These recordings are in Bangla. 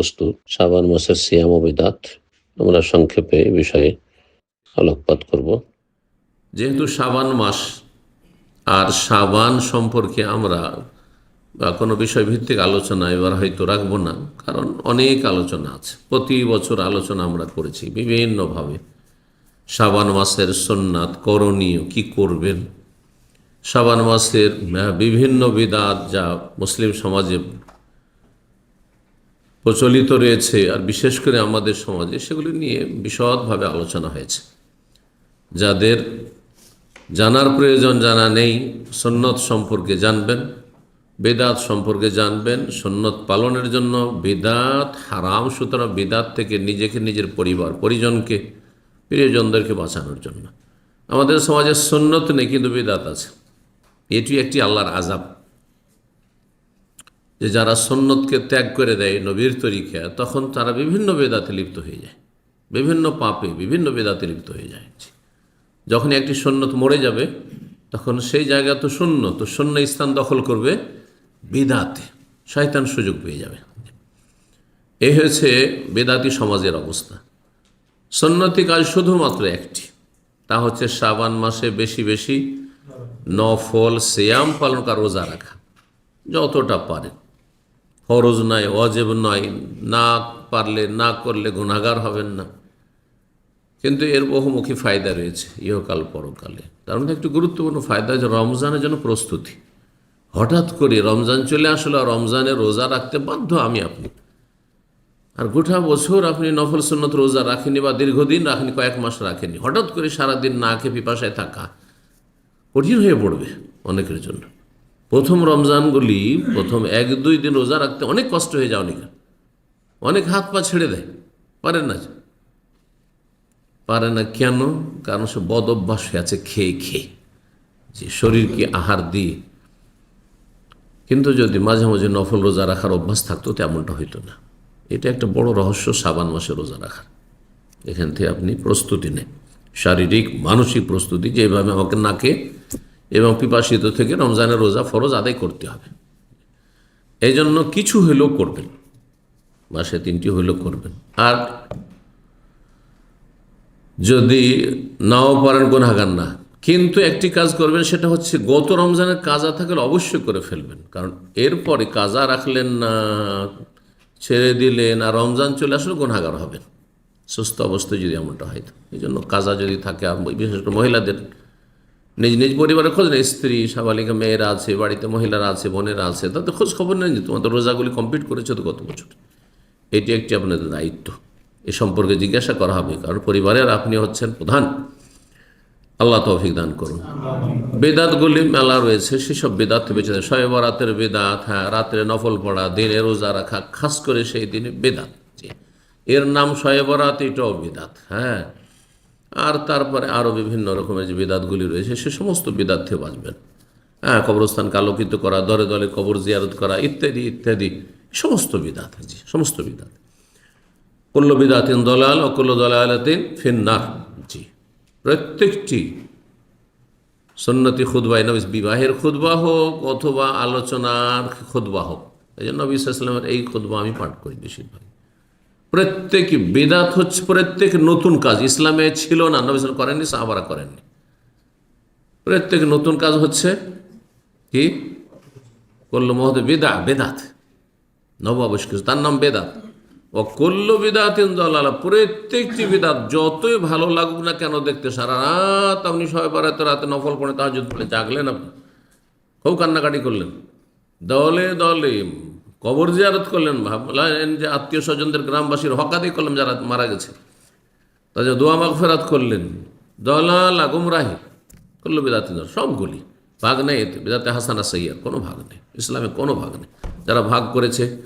প্রস্তুত। শ্রাবণ মাসের সিয়াম ও আমরা সংক্ষেপে এই বিষয়ে আলোকপাত করব। যেহেতু সাবান মাস, আর সাবান সম্পর্কে আমরা বা কোনো বিষয় ভিত্তিক আলোচনা এবার হয়তো রাখব না, কারণ অনেক আলোচনা আছে। প্রতি বছর আলোচনা আমরা করেছি বিভিন্নভাবে। সাবান মাসের সোননাথ করণীয় কি করবেন? সাবান মাসের বিভিন্ন বিদাত যা মুসলিম সমাজে প্রচলিত রয়েছে আর বিশেষ করে আমাদের সমাজে সেগুলি নিয়ে বিশদভাবে আলোচনা হয়েছে। যাদের জানার প্রয়োজন জানা নেই, সন্ন্যত সম্পর্কে জানবেন, বেদাত সম্পর্কে জানবেন, সন্ন্যত পালনের জন্য বেদাত হারাম, সুতরাং বেদাত থেকে নিজেকে, নিজের পরিবার, পরিজনকে, প্রিয়জনদেরকে বাঁচানোর জন্য। আমাদের সমাজে সন্ন্যত নেই, কিন্তু বেদাত আছে। এটি একটি আল্লাহর আজাব যে যারা সন্ন্যতকে ত্যাগ করে দেয়, নবীর তরিকা, তখন তারা বিভিন্ন বেদাতে লিপ্ত হয়ে যায়। বিভিন্ন পাপে বিভিন্ন বেদাতে লিপ্ত হয়ে যায়। যখন একটি সন্ন্যত মরে যাবে, তখন সেই জায়গা তো শূন্য তো শূন্য স্থান দখল করবে বেদাতে। শয়তান সুযোগ পেয়ে যাবে। এই হয়েছে বেদাতি সমাজের অবস্থা। সন্ন্যতি কাজ শুধুমাত্র একটি, তা হচ্ছে শ্রাবান মাসে বেশি বেশি নফল, সেয়াম পালন করা, রোজা রাখা, যতটা পারেন। ফরজ নয় অজেব নয়। না পারলে, না করলে গুণাগার হবেন না। কিন্তু এর বহুমুখী ফায়দা রয়েছে ইহকাল পরকালে। তার মধ্যে একটু গুরুত্বপূর্ণ ফায়দা যে রমজানের জন্য প্রস্তুতি। হঠাৎ করে রমজান চলে আসলো আর রমজানে রোজা রাখতে বাধ্য আমি আপনি। আর গোটা বছর আপনি নফল সুন্নত রোজা রাখেনি বা দীর্ঘদিন রাখেনি কয়েক মাস রাখেনি হঠাৎ করে সারাদিন না খেয়ে পিপাসায় থাকা কঠিন হয়ে পড়বে অনেকের জন্য। প্রথম রমজানগুলি প্রথম এক, দুই দিন রোজা রাখতে অনেক কষ্ট হয়ে যায় অনেকের। অনেক হাত পা ছেড়ে দেয়। পারেন না পারে না কেন? কারণ সে বদ অভ্যাস হয়ে আছে খেয়ে খেয়ে। যে শরীরকে আহার দিয়ে। কিন্তু যদি মাঝে মাঝে নফল রোজা রাখার অভ্যাস থাকতো, তেমনটা হইতো না। এটা একটা বড় রহস্য, সাবান মাসে রোজা রাখার। এখান থেকে আপনি প্রস্তুতি নেন। শারীরিক, মানসিক প্রস্তুতি যেভাবে আমাকে নাকে এবং পিপাসিত থেকে রমজানের রোজা ফরজ আদায় করতে হবে। এই জন্য কিছু হলেও করবেন। মাসে তিনটি হলেও করবেন। আর যদি নাও পারেন গুণাগার না, কিন্তু একটি কাজ করবেন, সেটা হচ্ছে গত রমজানের কাজা থাকলে অবশ্যই করে ফেলবেন। কারণ এরপরে কাজা রাখলেন না, ছেড়ে দিলেন, আর রমজান চলে আসলে গুণাগার হবেন। সুস্থ অবস্থায় যদি এমনটা হয়। এই জন্য কাজা যদি থাকে, বিশেষ করে মহিলাদের নিজ নিজ পরিবারের খোঁজ নেই স্ত্রী সাবালিকা মেয়েরা আছে, বাড়িতে মহিলারা আছে, বোনেরা আছে, তাদের খোঁজ খবর নেই যে তোমাদের রোজাগুলি কমপ্লিট করেছ তো গত বছর। এটি একটি আপনাদের দায়িত্ব। এ সম্পর্কে জিজ্ঞাসা করা হবে, কারণ পরিবারের আপনি হচ্ছেন প্রধান। আল্লাহ তৌফিক দান করুন। বেদাতগুলি মেলা রয়েছে, সেসব বেদাত বেঁচে দেয় শয়ে বরাতের বেদাত হ্যাঁ রাত্রে নফল পড়া, দিনে রোজা রাখা, খাস করে সেই দিনে বেদাত। এর নাম শয়ে এটাও বেদাত হ্যাঁ। আর তারপরে আরও বিভিন্ন রকমের যে বেদাতগুলি রয়েছে, সে সমস্ত বেদাত থেকে বাঁচবেন। হ্যাঁ কবরস্থানকে আলোকিত করা দলে দলে কবর জিয়ারত করা, ইত্যাদি ইত্যাদি, সমস্ত বিদাত জি সমস্ত বিদাত। কুল্ল বিদাতিন দলাল ও কুল্ল দলালাতিন ফিন্নার। জি, প্রত্যেকটি সন্নতি খুদবাই নবী বিবাহের খুদবা হোক অথবা আলোচনার খুদবা হোক, এই জন্য নবী ইসলামের এই খুদবা আমি পাঠ করি বেশিরভাগ। প্রত্যেক বেদাত হচ্ছে প্রত্যেক নতুন কাজ। ইসলামে ছিল না, নবী ইসলাম করেননি সাহাবারা করেননি। প্রত্যেক নতুন কাজ হচ্ছে কি? করল মহদ বেদা বেদাত। নব আবিষ্কৃত তার নাম বেদাত। ও কল্ল বিদাতিন দলালা, প্রত্যেকটি বিদাত যতই ভালো লাগুক না কেন দেখতে সারা রাত আপনি সবাই বারাতে রাতে পড়ে তাহাজুদ পড়ে, জাগলেন আপনি। খুব কান্নাকাটি করলেন। দলে দলে কবর জিয়ারত করলেন, ভাবলেন যে আত্মীয় স্বজনদের গ্রামবাসীর হকাদি করলেন যারা মারা গেছে। তাদের দোয়া মাগ ফেরাত করলেন। দলাল দলালা গুমরাহি করল বিদাতিন দল সবগুলি ভাগ নেই এতে, বিদাতে হাসানা সৈয়ার কোনো ভাগ নেই। ইসলামে কোনো ভাগ নেই। যারা ভাগ করেছে,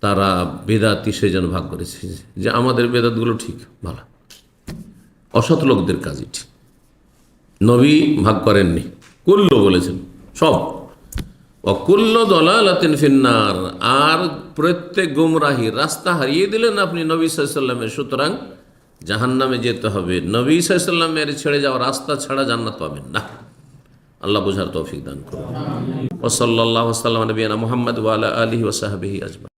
তারা বেদাতি জন্য ভাগ করেছে। যে আমাদের বেদাতগুলো ঠিক, ভালো। অসৎ লোকদের কাজই ঠিক। নবী ভাগ করেননি, কুল্ল বলেছেন, সব। অকুল্ল দলালাতিন ফিন্নার। আর প্রত্যেক গুমরাহি রাস্তা হারিয়ে দিলেন আপনি নবী সাল্লামের সুতরাং জাহান্নামে যেতে হবে। নবী সাল্লামের ছেড়ে যাওয়া রাস্তা ছাড়া জান্নাত পাবেন না। আল্লাহ বুঝার তৌফিক দান করুন। ওসল্লাহ সাল্লাম নবীনা মোহাম্মদ ওয়ালা আলী ওসাহাবিহি আজমা